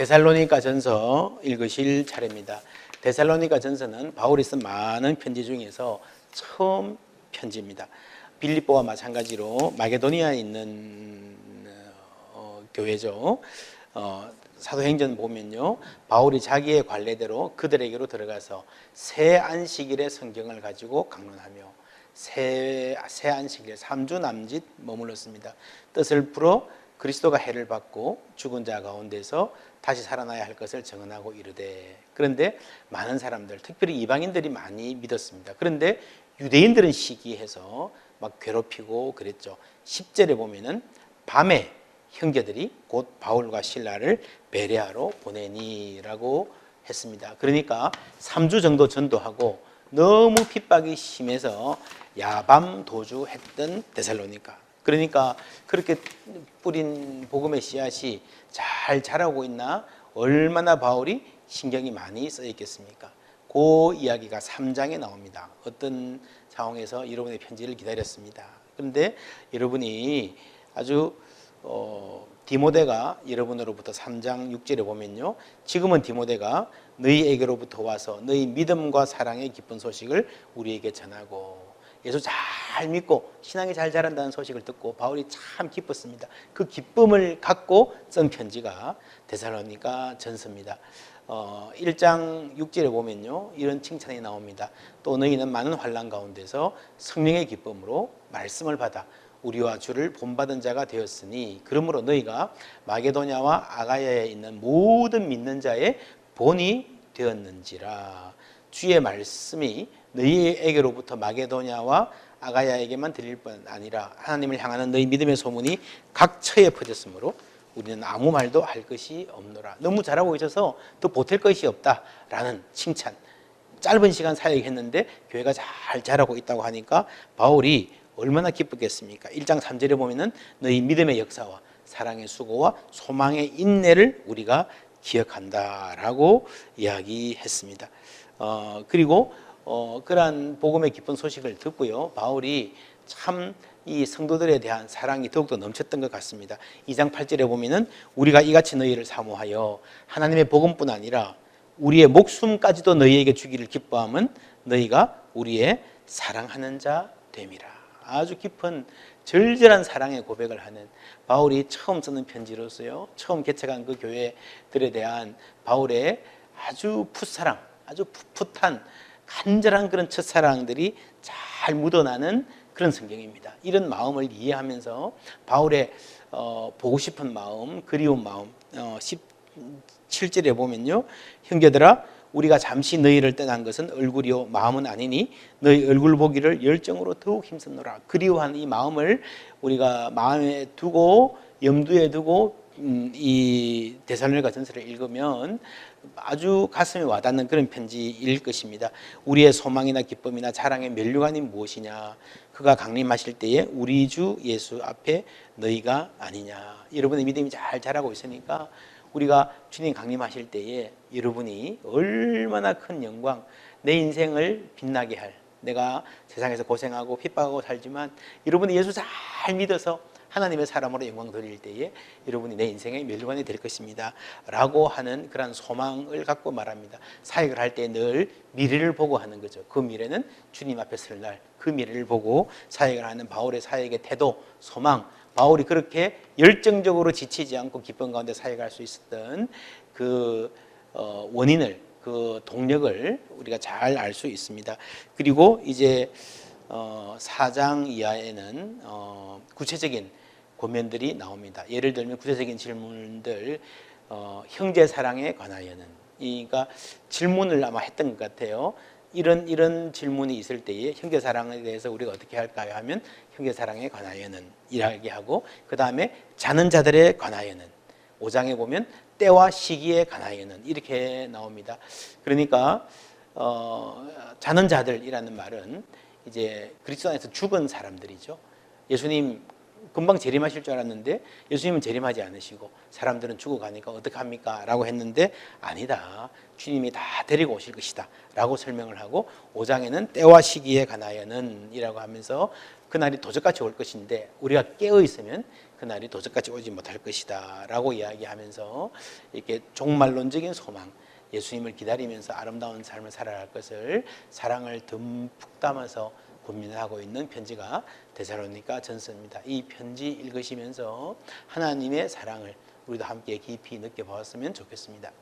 데살로니가 전서 읽으실 차례입니다. 데살로니가 전서는 바울이 쓴 많은 편지 중에서 처음 편지입니다. 빌립보와 마찬가지로 마게도니아에 있는 어, 교회죠. 어, 사도행전 보면요, 바울이 자기의 관례대로 그들에게로 들어가서 새 안식일의 성경을 가지고 강론하며 새, 새 안식일 3주 남짓 머물렀습니다. 뜻을 풀어 그리스도가 해를 받고 죽은 자 가운데서 다시 살아나야 할 것을 증언하고 이르되 그런데 많은 사람들 특별히 이방인들이 많이 믿었습니다. 그런데 유대인들은 시기해서 막 괴롭히고 그랬죠. 10절에 보면은 밤에 형제들이 곧 바울과 신라를 베레아로 보내니라고 했습니다. 그러니까 3주 정도 전도하고 너무 핍박이 심해서 야밤 도주했던 데살로니가. 그러니까 그렇게 뿌린 복음의 씨앗이 잘 자라고 있나 얼마나 바울이 신경이 많이 써 있겠습니까? 그 이야기가 3장에 나옵니다. 어떤 상황에서 여러분의 편지를 기다렸습니다. 그런데 여러분이 아주 어, 디모데가 여러분으로부터 3장 6절에 보면요. 지금은 디모데가 너희에게로부터 와서 너희 믿음과 사랑의 기쁜 소식을 우리에게 전하고 예수 잘 믿고 신앙이 잘 자란다는 소식을 듣고 바울이 참 기뻤습니다. 그 기쁨을 갖고 쓴 편지가 데살로니가 전서입니다. 어, 1장 6절에 보면요. 이런 칭찬이 나옵니다. 또 너희는 많은 환란 가운데서 성령의 기쁨으로 말씀을 받아 우리와 주를 본받은 자가 되었으니 그러므로 너희가 마게도냐와 아가야에 있는 모든 믿는 자의 본이 되었는지라 주의 말씀이 너희에게로부터 마게도냐와 아가야에게만 들릴 뿐 아니라 하나님을 향하는 너희 믿음의 소문이 각 처에 퍼졌으므로 우리는 아무 말도 할 것이 없노라. 너무 잘하고 있어서 더 보탤 것이 없다라는 칭찬. 짧은 시간 사역했는데 교회가 잘 자라고 있다고 하니까 바울이 얼마나 기쁘겠습니까? 1장 3절에 보면은 너희 믿음의 역사와 사랑의 수고와 소망의 인내를 우리가 기억한다라고 이야기했습니다. 어, 그리고 어, 그러한 복음의 기쁜 소식을 듣고요. 바울이 참 이 성도들에 대한 사랑이 더욱더 넘쳤던 것 같습니다. 2장 8절에 보면은 우리가 이같이 너희를 사모하여 하나님의 복음뿐 아니라 우리의 목숨까지도 너희에게 주기를 기뻐함은 너희가 우리의 사랑하는 자 됨이라. 아주 깊은 절절한 사랑의 고백을 하는 바울이 처음 쓰는 편지로서요. 처음 개척한 그 교회들에 대한 바울의 아주 풋사랑, 아주 풋풋한 간절한 그런 첫사랑들이 잘 묻어나는 그런 성경입니다. 이런 마음을 이해하면서 바울의 어, 보고 싶은 마음, 그리운 마음, 어, 17절에 보면요. 형제들아, 우리가 잠시 너희를 떠난 것은 얼굴이요 마음은 아니니 너희 얼굴 보기를 열정으로 더욱 힘쓰노라. 그리워하는 이 마음을 우리가 마음에 두고 염두에 두고 음, 이 대살로니가 전서를 읽으면 아주 가슴에 와닿는 그런 편지일 것입니다. 우리의 소망이나 기쁨이나 자랑의 면류관이 무엇이냐? 그가 강림하실 때에 우리 주 예수 앞에 너희가 아니냐? 여러분의 믿음이 잘 자라고 있으니까 우리가 주님 강림하실 때에 여러분이 얼마나 큰 영광, 내 인생을 빛나게 할 내가 세상에서 고생하고 핍박하고 살지만 여러분이 예수 잘 믿어서 하나님의 사람으로 영광 돌릴 때에 여러분이 내 인생의 멸관이 될 것입니다. 라고 하는 그런 소망을 갖고 말합니다. 사역을 할 때 늘 미래를 보고 하는 거죠. 그 미래는 주님 앞에 설 날 그 미래를 보고 사역을 하는 바울의 사역의 태도, 소망, 바울이 그렇게 열정적으로 지치지 않고 기쁨 가운데 사역할 수 있었던 그 어, 원인을 그 동력을 우리가 잘 알 수 있습니다. 그리고 이제 어, 4장 이하에는 어, 구체적인 고면들이 나옵니다. 예를 들면 구체적인 질문들 어, 형제 사랑에 관하여는 그러니까 질문을 아마 했던 것 같아요. 이런 이런 질문이 있을 때에 형제 사랑에 대해서 우리가 어떻게 할까요? 하면 형제 사랑에 관하여는 이야기하고 그 다음에 자는 자들에 관하여는 5장에 보면 때와 시기에 관하여는 이렇게 나옵니다. 그러니까 어, 자는 자들이라는 말은 이제 그리스도 안에서 죽은 사람들이죠. 예수님 금방 재림하실 줄 알았는데 예수님은 재림하지 않으시고 사람들은 죽어가니까 어떡합니까? 라고 했는데 아니다. 주님이 다 데리고 오실 것이다. 라고 설명을 하고 5장에는 때와 시기에 관하여는 이라고 하면서 그날이 도적같이 올 것인데 우리가 깨어 있으면 그날이 도적같이 오지 못할 것이다 라고 이야기하면서 이렇게 종말론적인 소망 예수님을 기다리면서 아름다운 삶을 살아갈 것을 사랑을 듬뿍 담아서 고민하고 있는 편지가 데살로니가 전서입니다. 이 편지 읽으시면서 하나님의 사랑을 우리도 함께 깊이 느껴보았으면 좋겠습니다.